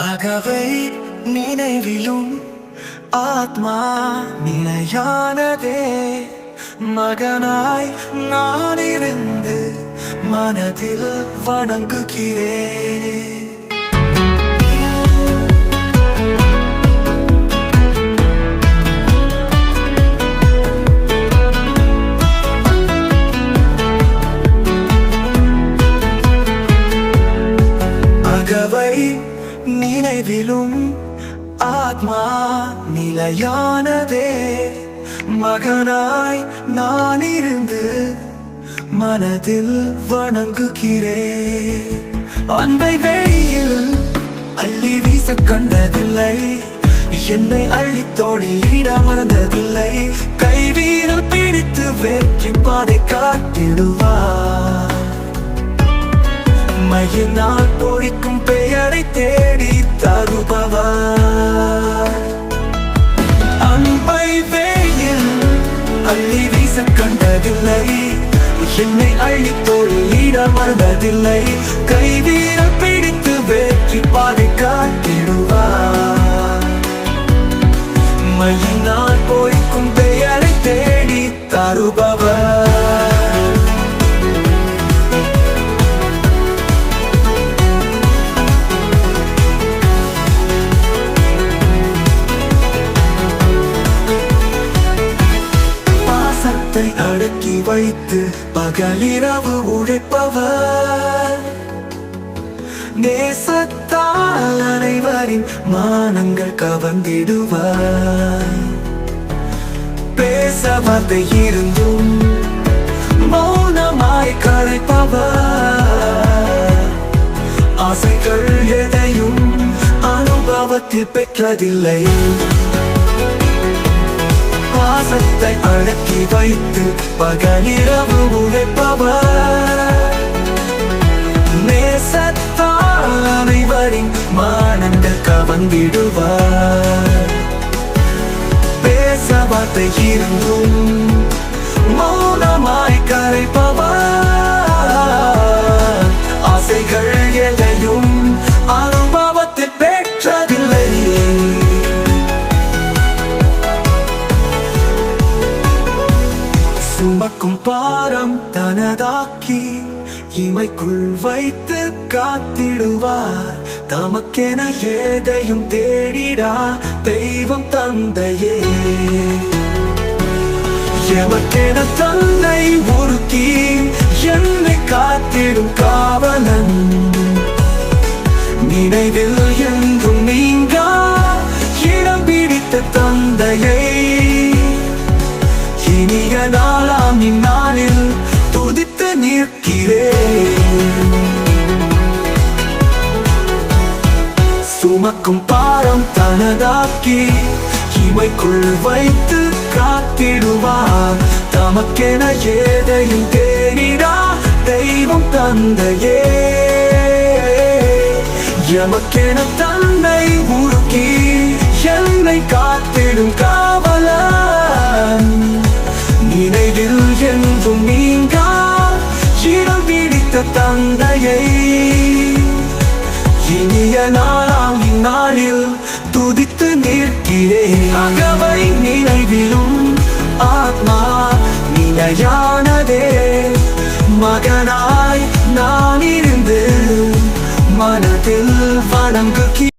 அகவை நினைவிலும் ஆத்மா நிலையானதே. மகனாய் நான் இருந்து மனதில் வணங்குகிறேன். நினைவிலும் ஆத்மா நிலையானதே. மகனாய் நான் இருந்து மனதில் வணங்குகிறேன். அன்பை வெளியில் அள்ளி வீச கண்டதில்லை. என்னை அள்ளித்தோடி ஈட மறந்ததில்லை. கைவீரல் பிடித்து வெற்றி பாதை காட்டிடுவார் கண்டதில்லை என்னை அள்ளி தோழிட மறந்ததில்லை. கைவீர பிடித்து வெற்றி பாதை காட்டிடுவார். மயினால் போய்க்கும் பெயரை தேடி தருபவர். அடக்கி வைத்து பகலிரவு உழைப்பவர். நேசத்தால் அனைவரின் மானங்கள் கவர்ந்திடுவார். பேச வார்த்தை இருந்தும் மௌனமாய் களைப்பவர். ஆசைகள் எதையும் அனுபவத்தில் பெற்றதில்லை. பாசத்தை அடக்கி வைத்து பகலிரவு உழைப்பவர். நேசத்தால் அனைவரின் மானங்கள் கவர்ந்திடுவார். பேச வார்த்தை இருந்தும் பாரம் தனதாக்கி இமைக்குள் வைத்து காத்திடுவார். தமக்கென ஏதையும் தேடிடா தெய்வம் தந்தையே. எமக்கென தந்தை காக்கும் பாரம் தனதாக்கி இமைக்குள் வைத்து காத்திடுவார் தமக்கென ஏதையும் தேடிடா தெய்வம் தந்தையே. எமக்கென தன்னை உருக்கி என்னை காத்திடும் காவலன். நினைவில் என்றும் நீங்கா இடம் பிடித்த தந்தையை. இனிய நாளாம் துதித்து நிற்கிறேன் அகவை நினைவிலும் ஆத்மா நிலையானதே. மகனாய் நான் இருந்து மனதில் வணங்குகிறேன்